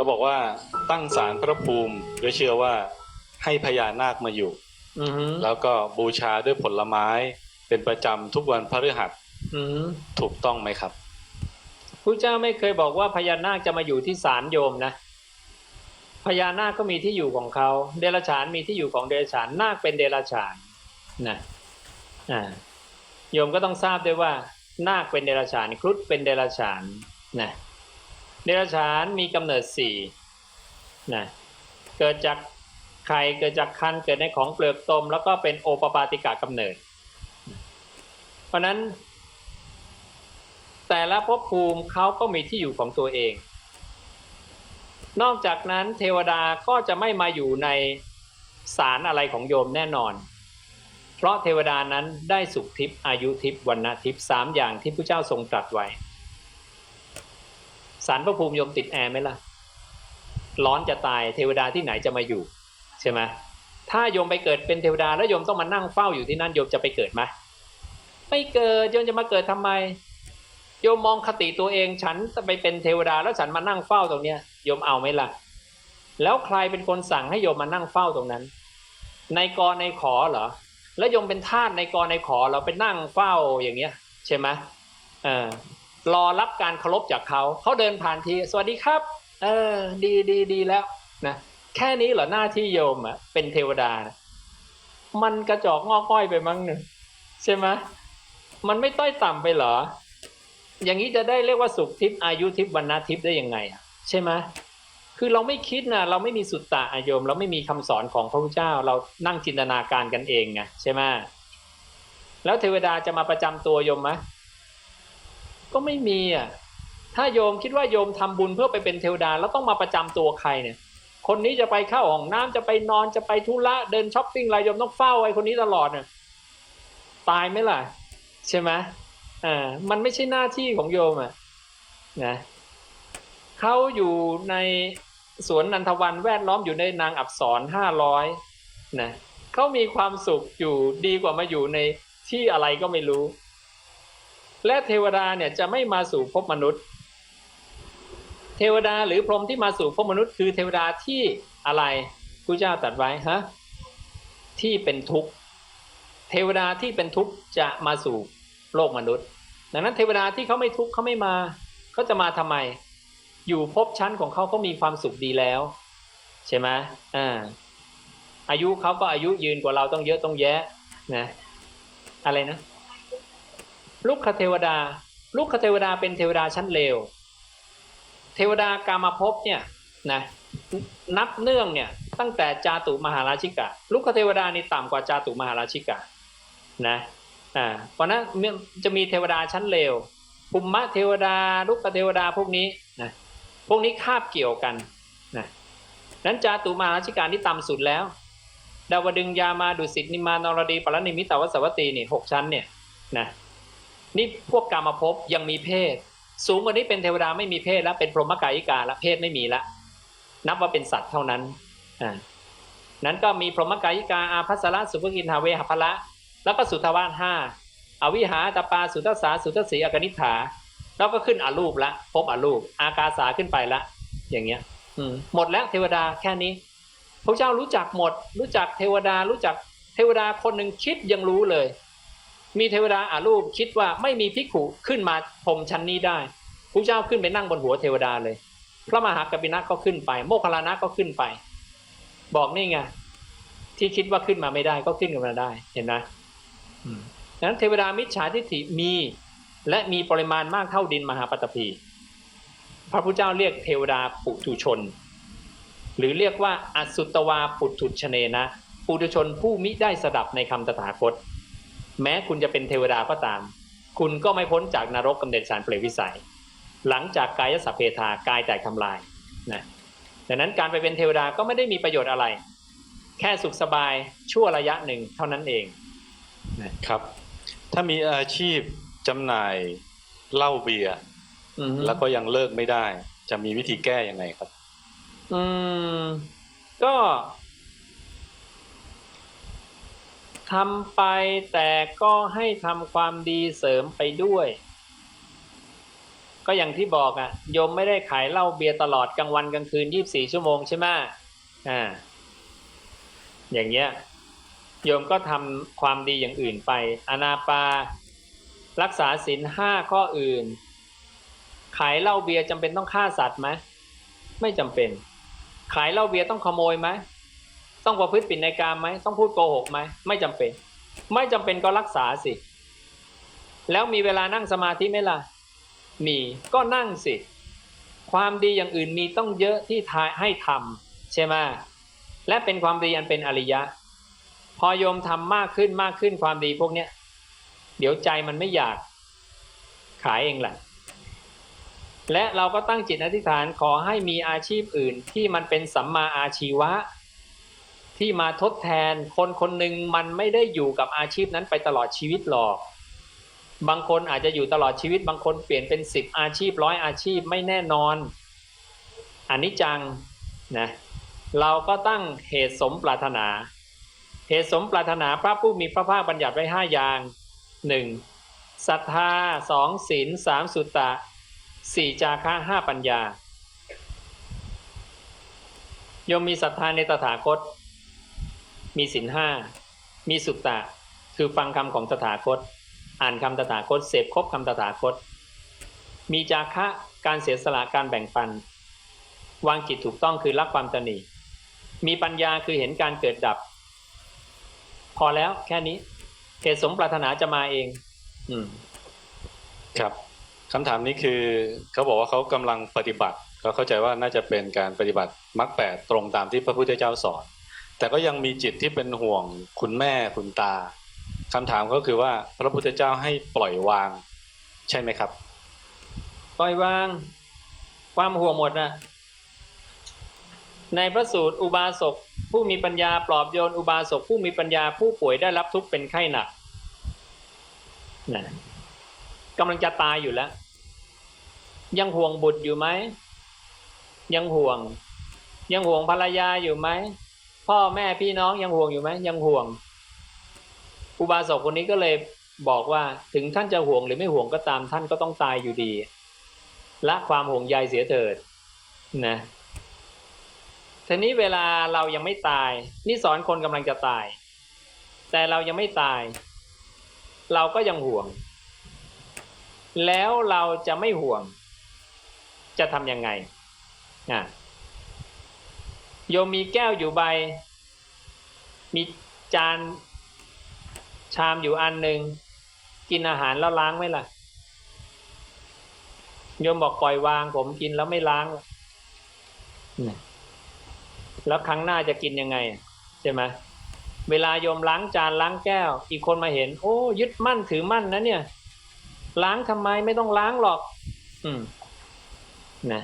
เขาบอกว่าตั้งศาลพระภูมิโดยเชื่อว่าให้พญานาคมาอยู่อือฮึแล้วก็บูชาด้วยผลไม้เป็นประจำทุกวันพฤหัสอือฮึถูกต้องไหมครับพระเจ้าไม่เคยบอกว่าพญานาคจะมาอยู่ที่ศาลโยมนะพญานาคก็มีที่อยู่ของเขา เดรัจฉานมีที่อยู่ของเดรัจฉานนาคเป็นเดรัจฉานนะอ่าโยมก็ต้องทราบด้วยว่า นาคเป็นเดรัจฉานครุฑเป็นเดรัจฉานนะ เดรัจฉานมีกำเนิดสี่นะเกิดจากไข่เกิดจากคันเกิดในของเปลือกตม แล้วก็เป็นโอปปาติกะกำเนิด เพราะฉะนั้น แต่ละภพภูมิเขาก็มีที่อยู่ของตัวเอง นอกจากนั้นเทวดาก็จะไม่มาอยู่ในสารอะไรของโยมแน่นอน เพราะเทวดานั้นได้สุขทิพย์อายุทิพย์วันณทิพย์สามอย่างที่พระเจ้าทรงตรัสไว้ สารพระภูมิโยมติดแอร์ไหมล่ะ ร้อนจะตายเทวดาที่ไหนจะมาอยู่ใช่ไหมถ้าโยมไปเกิดเป็นเทวดาแล้วโยมต้องมานั่งเฝ้าอยู่ที่นั่นโยมจะไปเกิดไหมไม่เกิดโยมจะมาเกิดทำไม โยมมองคติตัวเองฉันจะไปเป็นเทวดาแล้วฉันมานั่งเฝ้าตรงเนี้ยโยมเอาไหมล่ะ แล้วใครเป็นคนสั่งให้โยมมานั่งเฝ้าตรงนั้น ในกรในขอเหรอ แล้วโยมเป็นทาสในกรในขอเราไปนั่งเฝ้าอย่างเงี้ย ใช่ไหมเออ รอรับการเคารพจากเขาเขาเดินผ่านที สวัสดีครับ เออ ดีดีดีแล้วนะแค่นี้เหรอหน้าที่โยมอะเป็นเทวดานะมันกระจอกงอกก้อยไปมั้งหนึ่งใช่ไหมมันไม่ต้อยต่ำไปเหรอ อย่างนี้จะได้เรียกว่าสุขทิพย์อายุทิพย์วันนาทิพย์ได้ยังไงอะใช่ไหมคือเราไม่คิดนะเราไม่มีสุตตะอะโยม เราไม่มีคำสอนของพระพุทธเจ้า เรานั่งจินตนาการกันเองไงใช่ไหมแล้วเทวดาจะมาประจำตัวโยมไหม ก็ไม่มีอะถ้าโยมคิดว่าโยมทำบุญเพื่อไปเป็นเทวดาแล้วต้องมาประจำตัวใครเนี่ย คนนี้จะไปเข้าห้องน้ำจะไปนอนจะไปธุระเดินช้อปปิ้งอะไรโยมต้องเฝ้าไอ้คนนี้ตลอดเนี่ยตายไหมล่ะ ใช่ไหมอ่ามันไม่ใช่หน้าที่ของโยมอะนะเขาอยู่ในสวนนันทวันแวดล้อมอยู่ในนางอับสรห้าร้อยนะเขามีความสุขอยู่ดีกว่ามาอยู่ในที่อะไรก็ไม่รู้ และเทวดาเนี่ยจะไม่มาสู่ภพมนุษย์ เทวดาหรือพรหมที่มาสู่ภพมนุษย์ คือเทวดาที่อะไรพระเจ้าตรัสไว้ฮะที่เป็นทุกข์เทวดาที่เป็นทุกข์จะมาสู่โลกมนุษย์ ดังนั้นเทวดาที่เขาไม่ทุกข์เขาไม่มาเขาจะมาทำไม อยู่ภพชั้นของเขาเขามีความสุขดีแล้ว ใช่ไหมอ่าอายุเขาก็อายุยืนกว่าเราต้องเยอะต้องแยะนะอะไรนะ ลูกคเทวดา ลูกคเทวดาเป็นเทวดาชั้นเลว เทวดากามาภพเนี่ยนะนับเนื่องเนี่ยตั้งแต่จาตุมหาราชิกะ ลูกเทวดานี่ต่ำกว่าจาตุมหาราชิกะนะอ่าเพราะนั้นจะมีเทวดาชั้นเลวภูมิมะเทวดา ลูกเทวดาพวกนี้นะพวกนี้คาบเกี่ยวกันนะนั้นจาตุมหาราชิกานี่ต่ำสุดแล้วดาวดึงยามาดุสิตนิมานรดีปรนิมิตาวสวัตตีนี่หกชั้นเนี่ยนะ นี่พวกกามาภพยังมีเพศ สูงกว่านี้เป็นเทวดาไม่มีเพศแล้วเป็นพรหมกายิกาแล้วเพศไม่มีละนับว่าเป็นสัตว์เท่านั้นอ่านั้นก็มีพรหมกายิกาอาภัสระสุภกินทาเวหพละ แล้วก็สุทวานห้าอวิหาตปาสุทธสาสุทธสีอกนิฐาแล้วก็ขึ้นอรูปละพบอรูป อากาสาขึ้นไปละ อย่างเงี้ย อืมหมดแล้วเทวดาแค่นี้พระเจ้ารู้จักหมด รู้จักเทวดารู้จักเทวดาคนหนึ่งคิดยังรู้เลย มีเทวดาอารูปคิดว่าไม่มีภิกขุขึ้นมาพรมชั้นนี้ได้พระเจ้าขึ้นไปนั่งบนหัวเทวดาเลย พระมหากบินะก็ขึ้นไป โมคคลานะก็ขึ้นไป บอกนี่ไงที่คิดว่าขึ้นมาไม่ได้ก็ขึ้นมาได้เห็นไหมดังนั้นเทวดามิจฉาทิฏฐิมี และมีปริมาณมากเท่าดินมหาปัตตภีพระพุทธเจ้าเรียกเทวดาปุถุชน หรือเรียกว่าอสุตวาปุถุชเนนะ ปุถุชนผู้มิได้สดับในคำตถาคต แม้คุณจะเป็นเทวดาก็ตาม คุณก็ไม่พ้นจากนรกกำเนิดสารเปรตวิสัย หลังจากกายสัพเพทากายแตกทำลายนะดังนั้นการไปเป็นเทวดาก็ไม่ได้มีประโยชน์อะไร แค่สุขสบายชั่วระยะหนึ่งเท่านั้นเองครับ ถ้ามีอาชีพจำหน่ายเหล้าเบียร์อืมแล้วก็ยังเลิกไม่ได้ จะมีวิธีแก้ยังไงครับ อืม ก็ ทำไปแต่ก็ให้ทำความดีเสริมไปด้วย ก็อย่างที่บอกอะ่ะโยมไม่ได้ขายเหล้าเบียร์ตลอดกลางวันกลางคืนยี่บสี่ชั่วโมงใช่ไหมอ่าอย่างเงี้ยโยมก็ทำความดีอย่างอื่นไป อนาปา รักษาศีลห้าข้ออื่น ขายเหล้าเบียร์จำเป็นต้องฆ่าสัตว์ไหมไม่จำเป็น ขายเหล้าเบียร์ต้องขโมยไหม ต้องประพฤติผิดในกามไหมต้องพูดโกหกไหมไม่จำเป็น ไม่จำเป็นก็รักษาสิ แล้วมีเวลานั่งสมาธิไหมล่ะ มีก็นั่งสิ ความดีอย่างอื่นมีต้องเยอะที่ทายให้ทำใช่ไหมและเป็นความดีอันเป็นอริยะ พอโยมทำมากขึ้นมากขึ้นความดีพวกเนี้ยเดี๋ยวใจมันไม่อยาก ขายเองแหละและเราก็ตั้งจิตอธิษฐานขอให้มีอาชีพอื่นที่มันเป็นสัมมาอาชีวะ ที่มาทดแทนคนคนหนึ่งมันไม่ได้อยู่กับอาชีพนั้นไปตลอดชีวิตหรอก บางคนอาจจะอยู่ตลอดชีวิต บางคนเปลี่ยนเป็นสิบอาชีพร้อยอาชีพไม่แน่นอนอันนี้จังนะเราก็ตั้งเหตุสมปรารถนา เหตุสมปรารถนาพระผู้มีพระภาคบัญญัติไว้ห้าอย่างหนึ่งศรัทธาสองศีลสามสุตตะสี่จาคะห้าปัญญาโยมมีศรัทธาในตถาคต มีศีลห้ามีสุตตะ คือฟังคำของตถาคต อ่านคำตถาคต เสพครบคำตถาคต มีจาคะการเสียสละการแบ่งปัน วางจิตถูกต้องคือรักความตนีมีปัญญาคือเห็นการเกิดดับ พอแล้วแค่นี้เหตุสมปรารถนาจะมาเอง อืม ครับคำถามนี้คือเขาบอกว่าเขากำลังปฏิบัติเขาเข้าใจว่าน่าจะเป็นการปฏิบัติมรรคแปดตรงตามที่พระพุทธเจ้าสอน แต่ก็ยังมีจิตที่เป็นห่วงคุณแม่คุณตาคำถามก็คือว่าพระพุทธเจ้าให้ปล่อยวาง ใช่ไหมครับ ปล่อยวาง ความห่วงหมดนะในพระสูตรอุบาสกผู้มีปัญญาปลอบโยนอุบาสกผู้มีปัญญาผู้ป่วยได้รับทุกข์เป็นไข้หนักนะกำลังจะตายอยู่แล้ว ยังห่วงบุตรอยู่ไหม ยังห่วง ยังห่วงภรรยาอยู่ไหม พ่อแม่พี่น้องยังห่วงอยู่ไหมยังห่วงอุบาสกคนนี้ก็เลยบอกว่าถึงท่านจะห่วงหรือไม่ห่วงก็ตามท่านก็ต้องตายอยู่ดีละความห่วงใยเสียเถิดนะทีนี้เวลาเรายังไม่ตาย นี่สอนคนกำลังจะตาย แต่เรายังไม่ตาย เราก็ยังห่วง แล้วเราจะไม่ห่วง จะทำยังไงอะ โยมมีแก้วอยู่ใบ มีจานชามอยู่อันหนึ่งกินอาหารแล้วล้างไหมล่ะ โยมบอกปล่อยวาง ผมกินแล้วไม่ล้างเนี่ยแล้วครั้งหน้าจะกินยังไง ใช่ไหมเวลาโยมล้างจานล้างแก้ว อีกคนมาเห็น โอ้ ยึดมั่นถือมั่นนะเนี่ย ล้างทำไมไม่ต้องล้างหรอก อืม นะ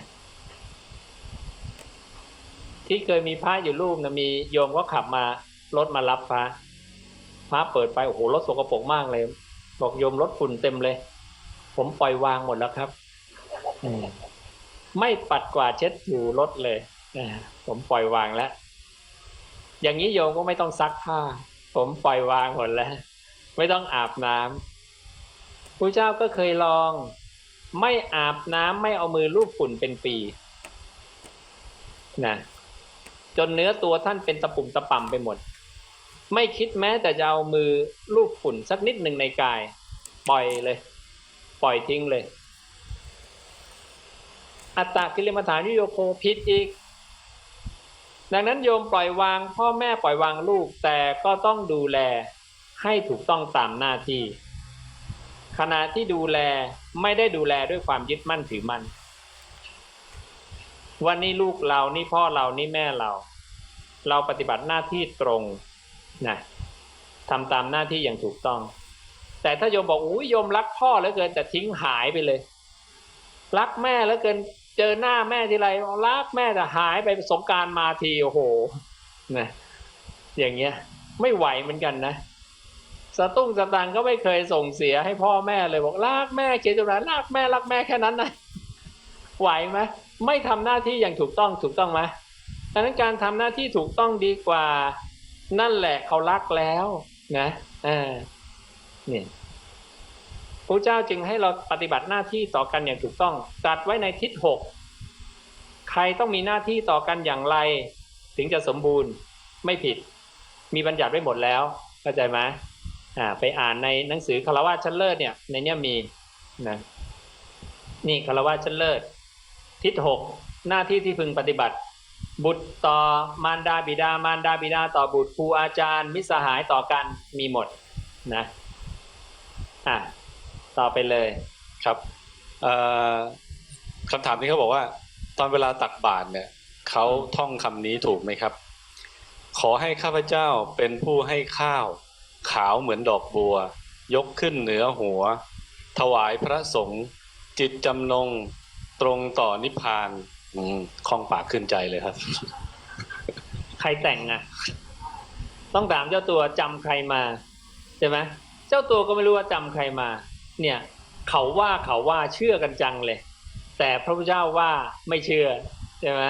ที่เคยมีพระอยู่รูปนะมีโยมก็ขับมารถมารับพระพระเปิดไปโอ้โหรถสกปรกมากเลย บอกโยมรถฝุ่นเต็มเลย ผมปล่อยวางหมดแล้วครับมไม่ปัดกวาดเช็ดถูรถเลยนะผมปล่อยวางแล้ว อย่างนี้โยมก็ไม่ต้องซักผ้า ผมปล่อยวางหมดแล้ว ไม่ต้องอาบน้ำพระเจ้าก็เคยลอง ไม่อาบน้ำไม่เอามือลูบฝุ่นเป็นปีนะ จนเนื้อตัวท่านเป็นตะปุ่มตะป่ำไปหมด ไม่คิดแม้แต่จะเอามือลูบฝุ่นสักนิดหนึ่งในกาย ปล่อยเลย ปล่อยทิ้งเลย อัตตกิลมฐานิโยโคผิดอีก ดังนั้นโยมปล่อยวาง พ่อแม่ปล่อยวางลูกแต่ก็ต้องดูแลให้ถูกต้องตามหน้าที่ขณะที่ดูแลไม่ได้ดูแลด้วยความยึดมั่นถือมั่น วันนี้ลูกเรานี่พ่อเรานี่แม่เรา เราปฏิบัติหน้าที่ตรงนะทำตามหน้าที่อย่างถูกต้อง แต่ถ้าโยมบอกอุ้ยโยมรักพ่อเหลือเกินแต่ทิ้งหายไปเลย รักแม่เหลือเกินเจอหน้าแม่ทีไรรักแม่แต่หายไปสงกรารมาทีโอ้โหนะอย่างเงี้ย ไม่ไหวเหมือนกันนะสตุ้งสตังก็ไม่เคยส่งเสียให้พ่อแม่เลยบอกรักแม่เกจุรารักแม่รักแม่แค่นั้นนะ ไหวไหมไม่ทำหน้าที่อย่างถูกต้องถูกต้องไหมดังนั้นการทำหน้าที่ถูกต้องดีกว่า นั่นแหละเขารักแล้วนะอ่าเนี่ยพระเจ้าจึงให้เราปฏิบัติหน้าที่ต่อกันอย่างถูกต้องตรัดไว้ในทิศหกใครต้องมีหน้าที่ต่อกันอย่างไร ถึงจะสมบูรณ์ไม่ผิด มีบัญญัติไว้หมดแล้วเข้าใจไหมอ่า ไปอ่านในหนังสือคารวะชั้นเลิศเนี่ย ในเนี้ยมีนะนี่คารวะชั้นเลิศ ทิศหกหน้าที่ที่พึงปฏิบัติ บุตรต่อมารดาบิดามารดาบิดาต่อบุตรครูอาจารย์ มิสหายต่อกันมีหมดนะอะต่อไปเลยครับเอ่อคำถามนี้เขาบอกว่า ตอนเวลาตักบาตรเนี่ยเขาท่องคำนี้ถูกไหมครับ ขอให้ข้าพเจ้าเป็นผู้ให้ข้าว ขาวเหมือนดอกบัว ยกขึ้นเหนือหัว ถวายพระสงฆ์จิตจำนง ตรงต่อนิพพานคลองปากขึ้นใจเลยครับ ใครแต่งอะ ต้องถามเจ้าตัวจำใครมาใช่ไหมเจ้าตัวก็ไม่รู้ว่าจำใครมา เนี่ย เขาว่าเขาว่าเชื่อกันจังเลย แต่พระพุทธเจ้าว่าไม่เชื่อใช่ไหม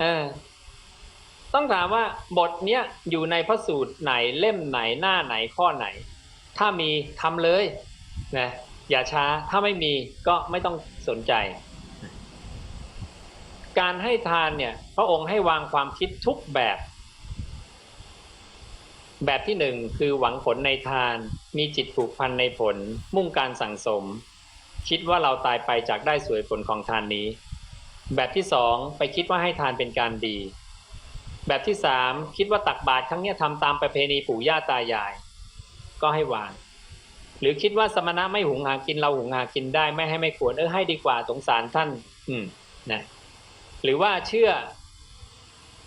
เออต้องถามว่าบทเนี้ยอยู่ในพระสูตรไหนเล่มไหนหน้าไหนข้อไหน ถ้ามีทำเลยนะอย่าช้าถ้าไม่มีก็ไม่ต้องสนใจ การให้ทานเนี่ยพระองค์ให้วางความคิดทุกแบบ แบบที่หนึ่งคือหวังผลในทาน มีจิตผูกพันในผล มุ่งการสั่งสม คิดว่าเราตายไปจากได้สวยผลของทานนี้ แบบที่สองไปคิดว่าให้ทานเป็นการดี แบบที่สามคิดว่าตักบาตรครั้งนี้ทำตามประเพณีปู่ย่าตายาย ก็ให้วางหรือคิดว่าสมณะไม่หุงหากินเราหุงหากินได้ไม่ให้ไม่ควรเออให้ดีกว่าสงสารท่าน อืมนะ หรือว่าเชื่อ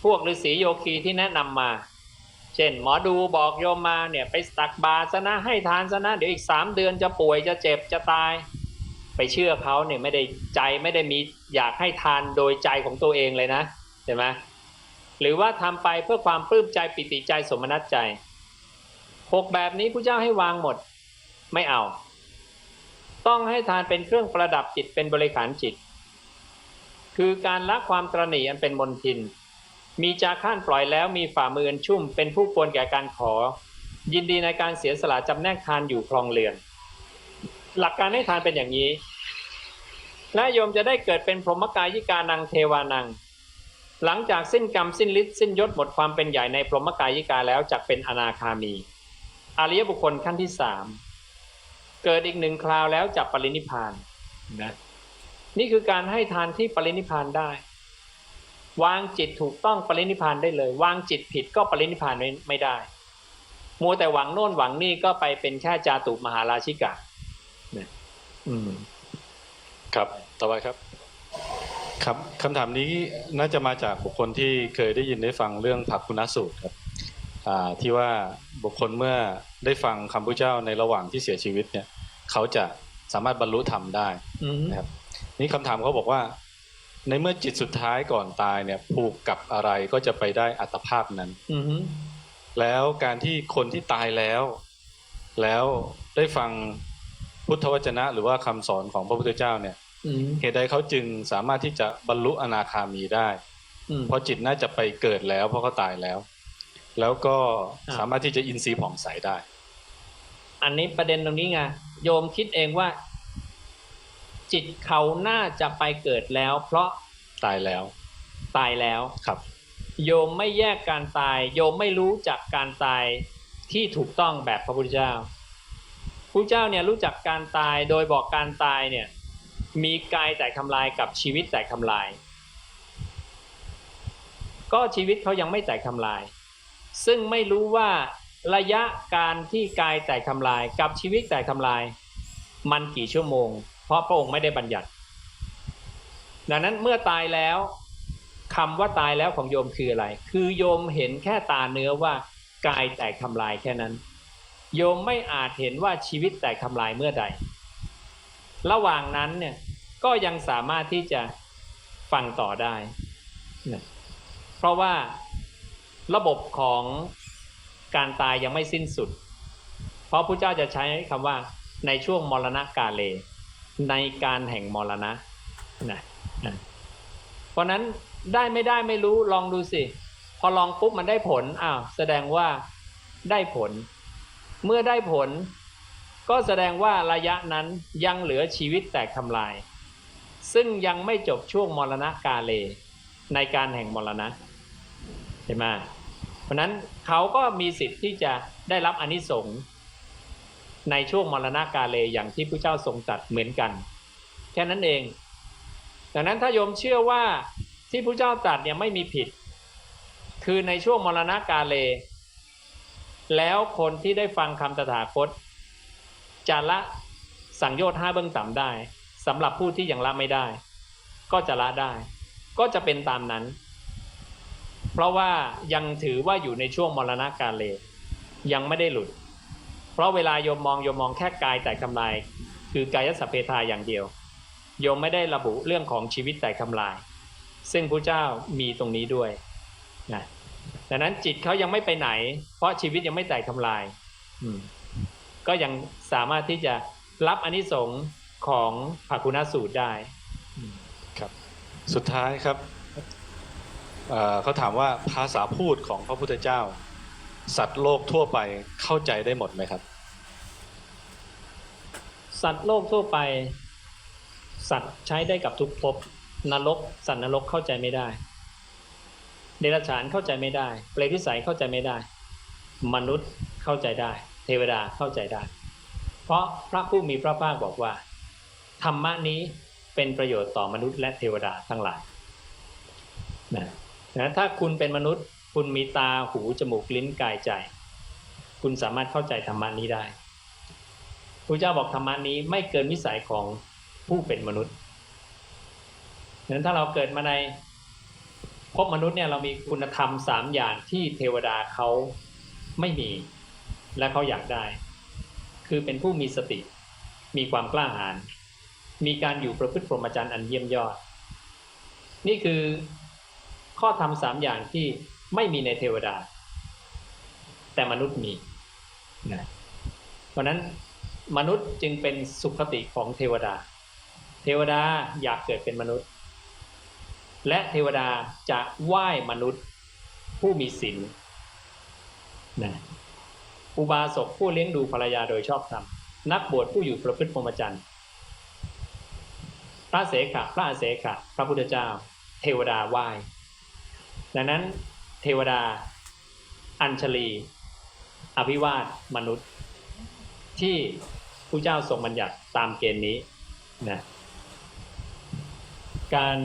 พวกฤาษีโยคีที่แนะนำมา เช่น หมอดูบอกโยมมาเนี่ยไปตักบาตรซะนะให้ทานซะนะเดี๋ยวอีกสามเดือนจะป่วยจะเจ็บจะตาย ไปเชื่อเขาเนี่ยไม่ได้ใจไม่ได้มีอยากให้ทานโดยใจของตัวเองเลยนะใช่ไหมหรือว่าทำไปเพื่อความปลื้มใจปิติใจสมนัตใจหกแบบนี้ผู้เจ้าให้วางหมดไม่เอา ต้องให้ทานเป็นเครื่องประดับจิตเป็นบริขารจิต คือการละความตรณีอันเป็นมนทิน มีจาข้านปล่อยแล้วมีฝ่ามืออันชุ่ม เป็นผู้ควรแก่การขอ ยินดีในการเสียสละจำแนกทานอยู่ครองเรือน หลักการให้ทานเป็นอย่างนี้ และโยมจะได้เกิดเป็นพรหมกายิกานังเทวานัง หลังจากสิ้นกรรมสิ้นฤทธิ์สิ้นยศหมดความเป็นใหญ่ในพรหมกายิกาแล้วจักเป็นอนาคามี อริยบุคคลขั้นที่สามเกิดอีกหนึ่งคราวแล้วจับปรินิพพานนะ นี่คือการให้ทานที่ปรินิพพานได้ วางจิตถูกต้องปรินิพพานได้เลย วางจิตผิดก็ปรินิพพานไม่ไม่ได้ มัวแต่หวังโน่นหวังนี่ก็ไปเป็นแค่จาตุมหาราชิกะนะอืมครับต่อไปครับ ครับคำถามนี้น่าจะมาจากบุคคลที่เคยได้ยินได้ฟังเรื่องผักคุณสูตรครับอ่าที่ว่าบุคคลเมื่อได้ฟังคำพระเจ้าในระหว่างที่เสียชีวิตเนี่ย เขาจะสามารถบรรลุธรรมได้อืมนะครับ นี่คำถามเขาบอกว่า ในเมื่อจิตสุดท้ายก่อนตายเนี่ยผูกกับอะไรก็จะไปได้อัตภาพนั้น อืมแล้วการที่คนที่ตายแล้ว แล้วได้ฟังพุทธวจนะ หรือว่าคำสอนของพระพุทธเจ้าเนี่ยอืมเหตุใดเขาจึงสามารถที่จะบรรลุอนาคามีได้อืมเพราะจิตน่าจะไปเกิดแล้ว เพราะเขาตายแล้ว แล้วก็อ่าสามารถที่จะอินทรีย์ผ่องใสได้ อันนี้ประเด็นตรงนี้ไงโยมคิดเองว่า จิตเขาน่าจะไปเกิดแล้ว เพราะตายแล้ว ตายแล้วครับ โยมไม่แยกการตาย โยมไม่รู้จักการตายที่ถูกต้องแบบพระพุทธเจ้าพระเจ้าเนี่ยรู้จักการตายโดยบอกการตายเนี่ย มีกายแตกทำลายกับชีวิตแตกทำลาย ก็ชีวิตเขายังไม่แตกทำลาย ซึ่งไม่รู้ว่าระยะการที่กายแตกทำลายกับชีวิตแตกทำลาย มันกี่ชั่วโมง เพราะพระองค์ไม่ได้บัญญัติ ดังนั้นเมื่อตายแล้วคำว่าตายแล้วของโยมคืออะไร คือโยมเห็นแค่ตาเนื้อว่ากายแตกทำลายแค่นั้น โยมไม่อาจเห็นว่าชีวิตแตกทำลายเมื่อใด ระหว่างนั้นเนี่ยก็ยังสามารถที่จะฟังต่อได้ เพราะว่าระบบของการตายยังไม่สิ้นสุด เพราะพระเจ้าจะใช้คำว่าในช่วงมรณะกาเล ในการแห่งมรณะนะเพราะนั้นได้ไม่ได้ไม่รู้ลองดูสิ พอลองปุ๊บมันได้ผลอ้าวแสดงว่าได้ผล เมื่อได้ผล ก็แสดงว่าระยะนั้นยังเหลือชีวิตแตกทำลาย ซึ่งยังไม่จบช่วงมรณะกาเล ในการแห่งมรณะใช่ไหมเพราะฉะนั้นเขาก็มีสิทธิ์ที่จะได้รับอนิสงส์ ในช่วงมรณะกาเลอย่างที่พระเจ้าทรงตรัสเหมือนกัน แค่นั้นเองดังนั้นถ้าโยมเชื่อว่าที่พระเจ้าตรัสเนี่ยไม่มีผิด คือในช่วงมรณะกาเล แล้วคนที่ได้ฟังคำตถาคตจะละสังโยชน์ห้าเบื้องต่ำได้สำหรับผู้ที่ยังละไม่ได้ ก็จะละได้ ก็จะเป็นตามนั้น เพราะว่ายังถือว่าอยู่ในช่วงมรณะกาเล ยังไม่ได้หลุด เพราะเวลาโยมมองโยมมองแค่กายแตกทำลายคือกายสัพเพทาอย่างเดียว โยมไม่ได้ระบุเรื่องของชีวิตแตกทำลายซึ่งพระเจ้ามีตรงนี้ด้วยนะดังนั้นจิตเขายังไม่ไปไหน เพราะชีวิตยังไม่แตกทำลายอืมก็ยังสามารถที่จะรับอนิสงส์ของภาคุณสูตรได้ครับ สุดท้ายครับเขาถามว่าภาษาพูดของพระพุทธเจ้า สัตว์โลกทั่วไปเข้าใจได้หมดไหมครับ สัตว์โลกทั่วไป สัตว์ใช้ได้กับทุกภพนรก สัตว์นรกเข้าใจไม่ได้ เดรัจฉานเข้าใจไม่ได้เปรตวิสัยเข้าใจไม่ได้ มนุษย์เข้าใจได้ เทวดาเข้าใจได้ เพราะพระผู้มีพระภาคบอกว่า ธรรมะนี้เป็นประโยชน์ต่อมนุษย์และเทวดาทั้งหลายนะนะถ้าคุณเป็นมนุษย์ คุณมีตาหูจมูกลิ้นกายใจ คุณสามารถเข้าใจธรรมะนี้ได้พระเจ้าบอกธรรมะนี้ไม่เกินวิสัยของผู้เป็นมนุษย์ดังนั้นถ้าเราเกิดมาในภพมนุษย์เนี่ยเรามีคุณธรรมสามอย่างที่เทวดาเขาไม่มี และเขาอยากได้ คือเป็นผู้มีสติ มีความกล้าหาญมีการอยู่ประพฤติพรหมจรรย์อันเยี่ยมยอด นี่คือข้อธรรมสามอย่างที่ ไม่มีในเทวดา แต่มนุษย์มีนะเพราะนั้นมนุษย์จึงเป็นสุขติของเทวดา เทวดาอยากเกิดเป็นมนุษย์ และเทวดาจะไหว้มนุษย์ผู้มีศีลนะอุบาสกผู้เลี้ยงดูภรรยาโดยชอบธรรมนักบวชผู้อยู่ประพฤติพรหมจรรย์พระเสขะพระอาเสขะพระพุทธเจ้า เทวดาไหว้ดังนั้น เทวดา อัญชลี อภิวาทมนุษย์ ที่ผู้เจ้าทรงบัญญัติตามเกณฑ์นี้นะการ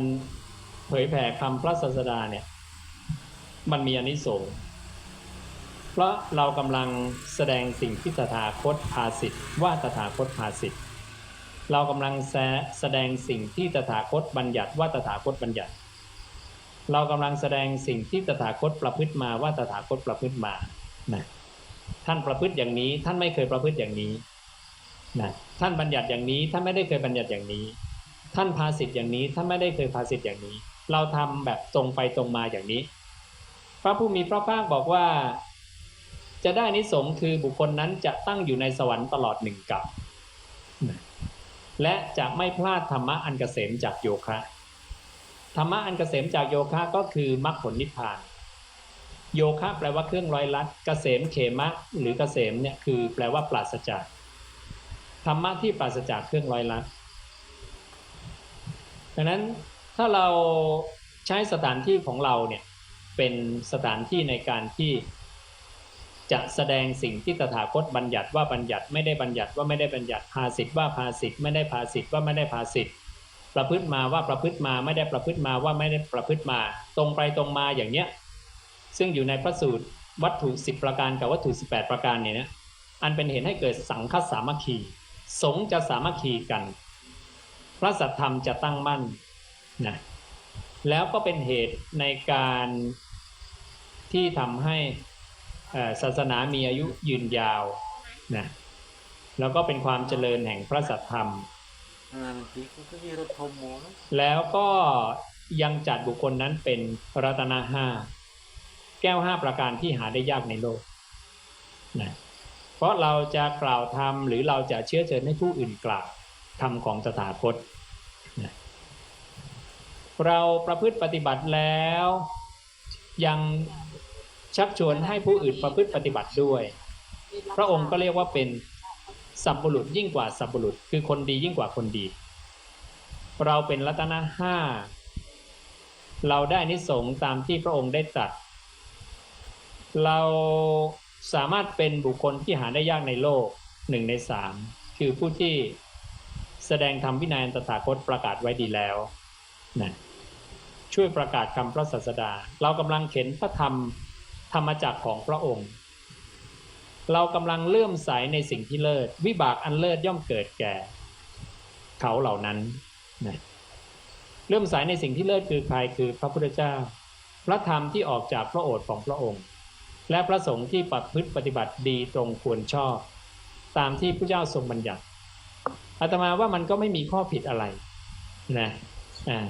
เผยแผ่คำพระศาสดาเนี่ยมันมีอนิสงส์เพราะเรากำลังแสดงสิ่งที่ตถาคตภาสิทธิ์ว่าตถาคตภาสิทธิ์เรากำลังแสแสดงสิ่งที่ตถาคตบัญญัติว่าตถาคตบัญญัติ เรากำลังแสดงสิ่งที่ตถาคตประพฤติมาว่าตถาคตประพฤติมานะท่านประพฤติอย่างนี้ ท่านไม่เคยประพฤติอย่างนี้นะท่านบัญญัติอย่างนี้ ท่านไม่ได้เคยบัญญัติอย่างนี้ ท่านภาสิทธิ์อย่างนี้ ท่านไม่ได้เคยภาสิทธิ์อย่างนี้ เราทำแบบตรงไปตรงมาอย่างนี้ พระผู้มีพระภาคบอกว่า จะได้นิสงส์คือบุคคลนั้นจะตั้งอยู่ในสวรรค์ตลอดหนึ่งกับ และจะไม่พลาดธรรมะอันเกษมจากโยคะ ธรรมะอันเกษมจากโยคะก็คือมรรคผลนิพพาน โยคะแปลว่าเครื่องร้อยลัดเกษมเขมะหรือเกษมเนี่ยคือแปลว่าปราศจากธรรมะที่ปราศจากเครื่องร้อยลัดดังนั้นถ้าเราใช้สถานที่ของเราเนี่ยเป็นสถานที่ในการที่จะแสดงสิ่งที่ตถาคตบัญญัติว่าบัญญัติไม่ได้บัญญัติว่าไม่ได้บัญญัติภาสิทธิ์ว่าภาสิทธิ์ไม่ได้ภาสิทธิ์ว่าไม่ได้ภาสิทธิ์ ประพฤติมาว่าประพฤติมาไม่ได้ประพฤติมาว่าไม่ได้ประพฤติมา ตรงไปตรงมาอย่างเนี้ยซึ่งอยู่ในพระสูตรวัตถุ 10 ประการกับวัตถุ 18 ประการเนี่ยนะอันเป็นเหตุให้เกิดสังฆสามัคคี สงจะสามัคคีกัน พระสัทธรรมจะตั้งมั่นนะแล้วก็เป็นเหตุในการที่ทำให้ศาสนามีอายุยืนยาวนะแล้วก็เป็นความเจริญแห่งพระสัทธรรม แล้วก็ยังจัดบุคคลนั้นเป็นรัตนาห้าแก้วห้าประการที่หาได้ยากในโลกนะเพราะเราจะกล่าวธรรมหรือเราจะเชื้อเชิญให้ผู้อื่นกล่าวธรรมของตถาคตนะเราประพฤติปฏิบัติแล้ว ยังชักชวนให้ผู้อื่นประพฤติปฏิบัติด้วย พระองค์ก็เรียกว่าเป็น สัพบุรุษยิ่งกว่าสัพบุรุษ คือคนดียิ่งกว่าคนดี เราเป็นรัตนะห้าเราได้นิสงตามที่พระองค์ได้ตรัสเราสามารถเป็นบุคคลที่หาได้ยากในโลกหนึ่งในสามคือผู้ที่แสดงธรรมวินัยอันตถาคตประกาศไว้ดีแล้วนะช่วยประกาศคำพระศาสดา เรากำลังเข็นพระธรรมธรรมจักรของพระองค์ เรากำลังเลื่อมใสในสิ่งที่เลิศ วิบากอันเลิศย่อมเกิดแก่ เขาเหล่านั้นนะเลื่อมใสในสิ่งที่เลิศคือใครคือพระพุทธเจ้า พระธรรมที่ออกจากพระโอษฐ์ของพระองค์ และพระสงฆ์ที่ประพฤติปฏิบัติดีตรงควรชอบ ตามที่พระเจ้าทรงบัญญัติอาตมาว่ามันก็ไม่มีข้อผิดอะไรนะอ่า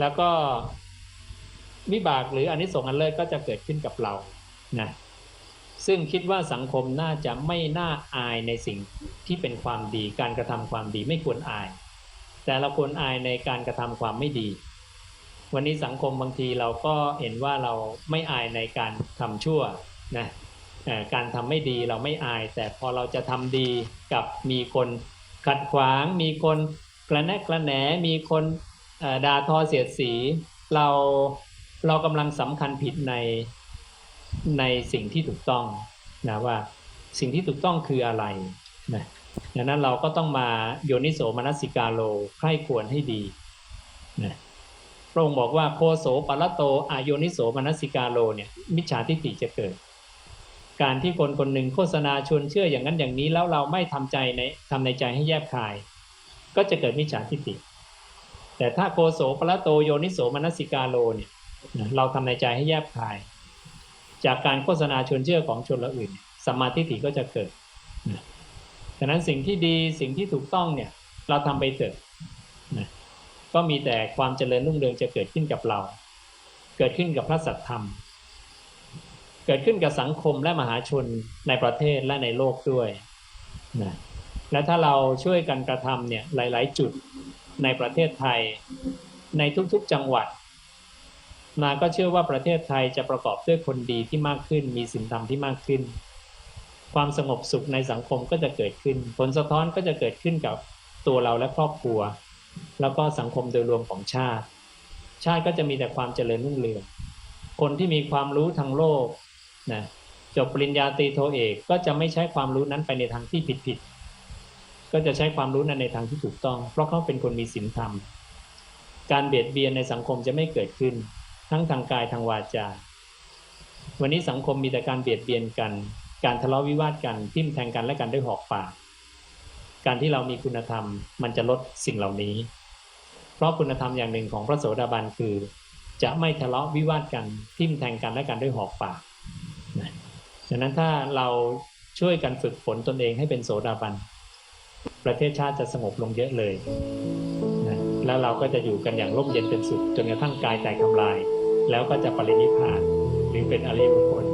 แล้วก็วิบากหรืออนิสงส์อันเลิศก็จะเกิดขึ้นกับเรานะ ซึ่งคิดว่าสังคมน่าจะไม่น่าอายในสิ่งที่เป็นความดี การกระทำความดีไม่ควรอาย แต่เราควรอายในการกระทำความไม่ดี วันนี้สังคมบางทีเราก็เห็นว่าเราไม่อายในการทำชั่วนะการทำไม่ดีเราไม่อาย แต่พอเราจะทำดีกับมีคนขัดขวางมีคนกระแนะกระแหนมีคนด่าทอเสียดสี เราเรากำลังสำคัญผิดใน ในสิ่งที่ถูกต้องนะว่าสิ่งที่ถูกต้องคืออะไรนะดังนั้นเราก็ต้องมาโยนิโสมนสิกาโลใคร่ควรให้ดีนะพระองค์บอกว่าโคโสปะละโตอายนิโสมนสิกาโลเนี่ยมิจฉาทิฏฐิจะเกิด การที่คนคนหนึ่งโฆษณาชวนเชื่ออย่างนั้นอย่างนี้แล้วเราไม่ทำใจในทำในใจให้แยบคาย ก็จะเกิดมิจฉาทิฏฐิ แต่ถ้าโคโสปะละโตโยนิโสมนสิกาโลเนี่ยเราทำในใจให้แยบคาย จากการโฆษณาชวนเชื่อของชนละอื่นสัมมาทิฏฐิก็จะเกิดนะดังนั้นสิ่งที่ดีสิ่งที่ถูกต้องเนี่ย เราทำไปเถอะนะก็มีแต่ความเจริญรุ่งเรืองจะเกิดขึ้นกับเรา เกิดขึ้นกับพระสัตธรรม เกิดขึ้นกับสังคมและมหาชนในประเทศและในโลกด้วยนะและถ้าเราช่วยกันกระทำเนี่ยหลาย ๆ จุดในประเทศไทย ในทุกๆจังหวัด มาก็เชื่อว่าประเทศไทยจะประกอบด้วยคนดีที่มากขึ้น มีศีลธรรมที่มากขึ้น ความสงบสุขในสังคมก็จะเกิดขึ้น ผลสะท้อนก็จะเกิดขึ้นกับตัวเราและครอบครัว แล้วก็สังคมโดยรวมของชาติ ชาติก็จะมีแต่ความเจริญรุ่งเรือง คนที่มีความรู้ทางโลกนะจบปริญญาตรีโทเอกก็จะไม่ใช้ความรู้นั้นไปในทางที่ผิดผิดๆก็จะใช้ความรู้นั้นในทางที่ถูกต้อง เพราะเขาเป็นคนมีศีลธรรม การเบียดเบียนในสังคมจะไม่เกิดขึ้น ทั้งทางกายทางวาจา วันนี้สังคมมีแต่การเบียดเบียนกัน การทะเลาะวิวาทกันทิ่มแทงกันและกันด้วยหอกปาก การที่เรามีคุณธรรมมันจะลดสิ่งเหล่านี้ เพราะคุณธรรมอย่างหนึ่งของพระโสดาบันคือ จะไม่ทะเลาะวิวาทกันทิ่มแทงกันและกันด้วยหอกปากดังนั้นถ้าเราช่วยกันฝึกฝนตนเองให้เป็นโสดาบัน ประเทศชาติจะสงบลงเยอะเลย แล้วเราก็จะอยู่กันอย่างร่มเย็นเป็นสุขจนกระทั่งกายแตกทำลาย แล้วก็จะปรินิพานหรือเป็นอริยบุคคล